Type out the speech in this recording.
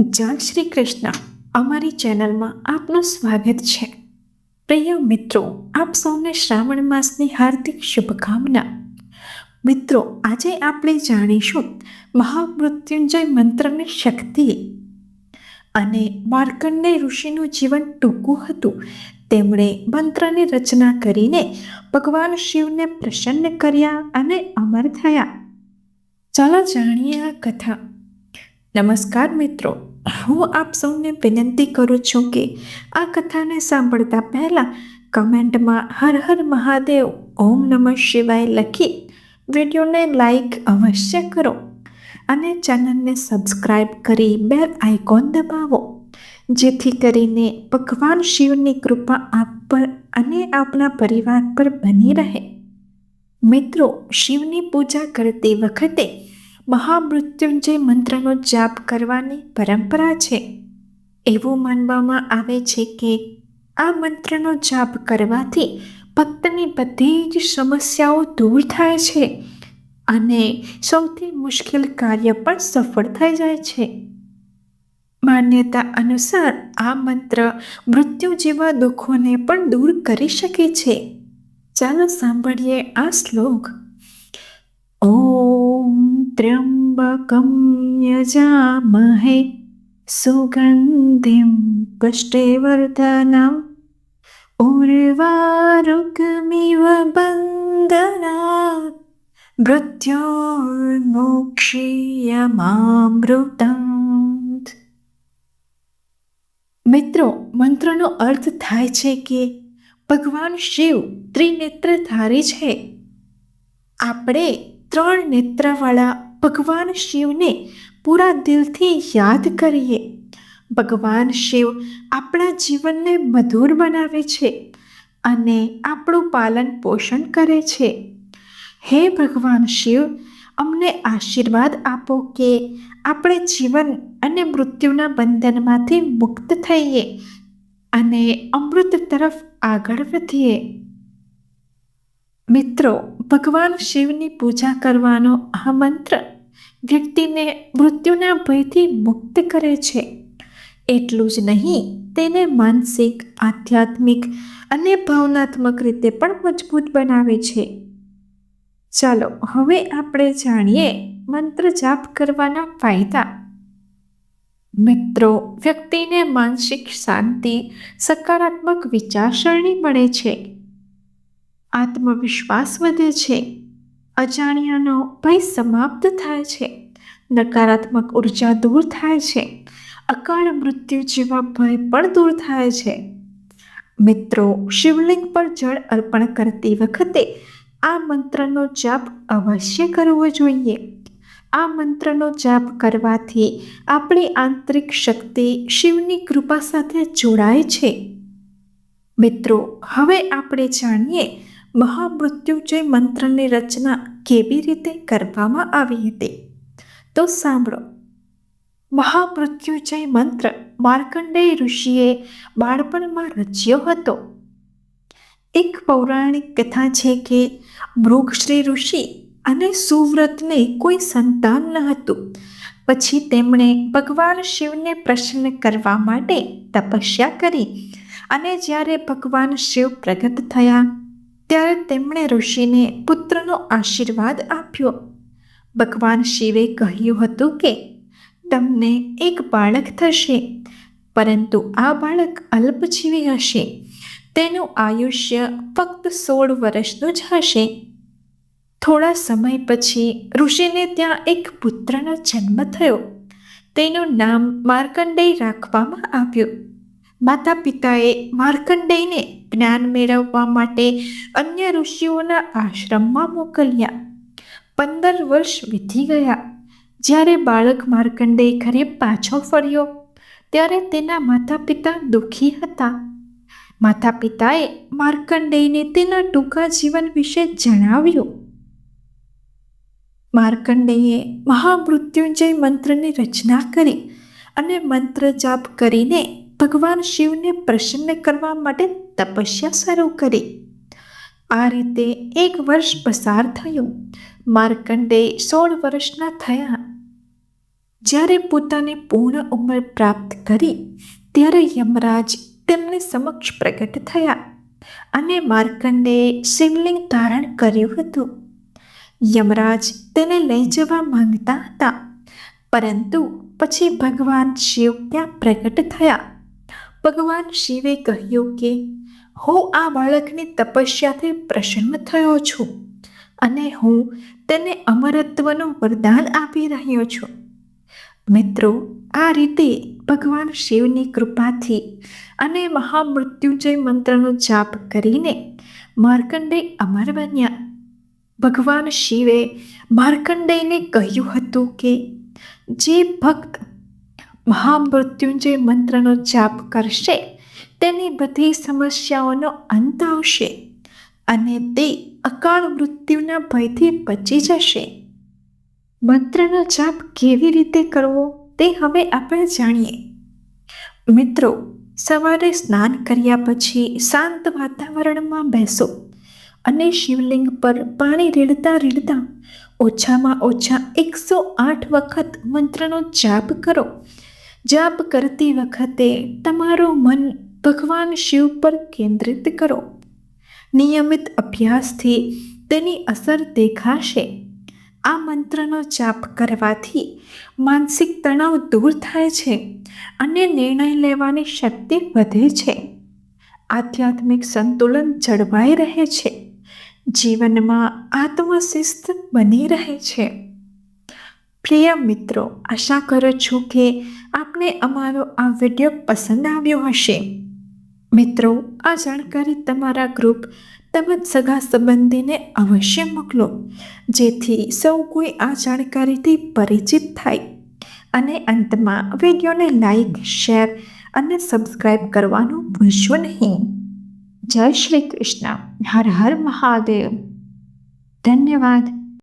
જય શ્રી કૃષ્ણ, અમારી ચેનલમાં આપનું સ્વાગત છે. પ્રિય મિત્રો, આપ સૌને શ્રાવણ માસની હાર્દિક શુભકામના. મિત્રો, આજે આપણે જાણીશું મહામૃત્યુંજય મંત્રની શક્તિ. અને માર્કંડે ઋષિનું જીવન ટૂંકું હતું. તેમણે મંત્રની રચના કરીને ભગવાન શિવને પ્રસન્ન કર્યા અને અમર થયા. ચાલો જાણીએ આ કથા. નમસ્કાર મિત્રો, હું આપ સૌને વિનંતી કરું છું કે આ કથાને સાંભળતા પહેલાં કમેન્ટમાં હર હર મહાદેવ, ઓમ નમઃ શિવાય લખી વિડીયોને લાઈક અવશ્ય કરો અને ચેનલને સબસ્ક્રાઈબ કરી બેલ આઇકોન દબાવો, જેથી કરીને ભગવાન શિવની કૃપા આપ પર અને આપના પરિવાર પર બની રહે. મિત્રો, શિવની પૂજા કરતી વખતે મહામૃત્યુંજય મંત્રનો જાપ કરવાની પરંપરા છે. એવું માનવામાં આવે છે કે આ મંત્રનો જાપ કરવાથી ભક્તની બધી જ સમસ્યાઓ દૂર થાય છે અને સૌથી મુશ્કેલ કાર્ય પણ સફળ થઈ જાય છે. માન્યતા અનુસાર આ મંત્ર મૃત્યુ જેવા દુઃખોને પણ દૂર કરી શકે છે. ચાલો સાંભળીએ આ શ્લોક. ॐ ત્ર્યંબકમ યજામહે સુગંધિમ પુષ્ટિવર્ધનમ ઉર્વારુકમિવ બંધના મૃત્યોર્મોક્ષીયમામૃતમ મિત્રો મંત્રનો અર્થ થાય છે કે ભગવાન શિવ ત્રિનેત્રધારી છે. આપણે ત્રણ નેત્રવાળા ભગવાન શિવને પૂરા દિલથી યાદ કરીએ. ભગવાન શિવ આપણા જીવનને મધુર બનાવે છે અને આપણું પાલન પોષણ કરે છે. હે ભગવાન શિવ, અમને આશીર્વાદ આપો કે આપણે જીવન અને મૃત્યુના બંધનમાંથી મુક્ત થઈએ અને અમૃત તરફ આગળ વધીએ. મિત્રો, ભગવાન શિવની પૂજા કરવાનો આ મંત્ર વ્યક્તિને મૃત્યુના ભયથી મુક્ત કરે છે. એટલું જ નહીં, તેને માનસિક, આધ્યાત્મિક અને ભાવનાત્મક રીતે પણ મજબૂત બનાવે છે. ચાલો, હવે આપણે જાણીએ મંત્ર જાપ કરવાના ફાયદા. મિત્રો, વ્યક્તિને માનસિક શાંતિ, સકારાત્મક વિચારસરણી મળે છે. આત્મવિશ્વાસ વધે છે. અજાણ્યાનો ભય સમાપ્ત થાય છે. નકારાત્મક ઊર્જા દૂર થાય છે. અકાળ મૃત્યુ જેવા ભય પણ દૂર થાય છે. મિત્રો, શિવલિંગ પર જળ અર્પણ કરતી વખતે આ મંત્રનો જાપ અવશ્ય કરવો જોઈએ. આ મંત્રનો જાપ કરવાથી આપણી આંતરિક શક્તિ શિવની કૃપા સાથે જોડાય છે. મિત્રો, હવે આપણે જાણીએ મહામૃત્યુજય મંત્રની રચના કેવી રીતે કરવામાં આવી હતી? તો સાંભળો. મહામૃત્યુજય મંત્ર માર્કંડેય ઋષિએ બાળપણમાં રચ્યો હતો. એક પૌરાણિક કથા છે કે મૃગશ્રી ઋષિ અને સુવ્રતને કોઈ સંતાન ન હતું. પછી તેમણે ભગવાન શિવને પ્રસન્ન કરવા માટે તપસ્યા કરી અને જ્યારે ભગવાન શિવ પ્રગટ થયા ત્યારે તેમણે ઋષિને પુત્રનો આશીર્વાદ આપ્યો. ભગવાન શિવે કહ્યું હતું કે, તમને એક બાળક થશે, પરંતુ આ બાળક અલ્પજીવી હશે. તેનું આયુષ્ય ફક્ત સોળ વર્ષનું જ હશે. થોડા સમય પછી ઋષિને ત્યાં એક પુત્રનો જન્મ થયો. તેનું નામ માર્કંડેય રાખવામાં આવ્યું. માતા પિતાએ માર્કંડેયને જ્ઞાન મેળવવા માટે અન્ય ઋષિઓના આશ્રમમાં મોકલ્યા. પંદર વર્ષ વીતી ગયા. જ્યારે બાળક માર્કંડેય ઘરે પાછો ફર્યો, ત્યારે તેના માતા પિતા દુઃખી હતા. માતા પિતાએ માર્કંડેયને તેના ટૂંકા જીવન વિશે જણાવ્યું. માર્કંડેયે મહામૃત્યુંજય મંત્રની રચના કરી અને મંત્ર જાપ કરીને ભગવાન શિવને પ્રસન્ન કરવા માટે તપસ્યા શરૂ કરી. આ રીતે એક વર્ષ પસાર થયું. માર્કંડેય સોળ વર્ષના થયા. જ્યારે પોતાની પૂર્ણ ઉંમર પ્રાપ્ત કરી, ત્યારે યમરાજ તેમની સમક્ષ પ્રગટ થયા અને માર્કંડેય શિવલિંગ ધારણ કર્યું હતું. યમરાજ તેને લઈ જવા માંગતા હતા, પરંતુ પછી ભગવાન શિવ ત્યાં પ્રગટ થયા. ભગવાન શિવે કહ્યું કે, હું આ બાળકની તપસ્યાથી પ્રસન્ન થયો છું અને હું તેને અમરત્વનું વરદાન આપી રહ્યો છું. મિત્રો, આ રીતે ભગવાન શિવની કૃપાથી અને મહામૃત્યુંજય મંત્રનો જાપ કરીને માર્કંડેય અમર બન્યા. ભગવાન શિવે માર્કંડેયને કહ્યું હતું કે, જે ભક્ત મહામૃત્યુંજય મંત્રનો જાપ કરશે. તેની બધી સમસ્યાઓનો અંત આવશે અને તે અકાળ મૃત્યુના ભયથી બચી જશે. મંત્રનો જાપ કેવી રીતે કરવો તે હવે આપણે જાણીએ. મિત્રો, સવારે સ્નાન કર્યા પછી શાંત વાતાવરણમાં બેસો અને શિવલિંગ પર પાણી રેડતા રેડતા ઓછામાં ઓછા એકસો આઠ વખત મંત્રનો જાપ કરો. જાપ કરતી વખતે તમારું મન ભગવાન શિવ પર કેન્દ્રિત કરો. નિયમિત અભ્યાસથી તેની અસર દેખાશે. આ મંત્રનો જાપ કરવાથી માનસિક તણાવ દૂર થાય છે અને નિર્ણય લેવાની શક્તિ વધે છે. આધ્યાત્મિક સંતુલન જળવાઈ રહે છે. જીવનમાં આત્મશિસ્ત બની રહે છે. પ્રિય મિત્રો, આશા કરું છું કે આપને અમારો આ વીડિયો પસંદ આવ્યો હશે. મિત્રો, આ જાણકારી તમારા ગ્રુપ તેમજ સગા સંબંધીને અવશ્ય મોકલો, જેથી સૌ કોઈ આ જાણકારીથી પરિચિત થાય. અને અંતમાં વિડીયોને લાઈક શેર અને સબસ્ક્રાઈબ કરવાનું ભૂલશો નહીં. જય શ્રી કૃષ્ણ. હર હર મહાદેવ. ધન્યવાદ.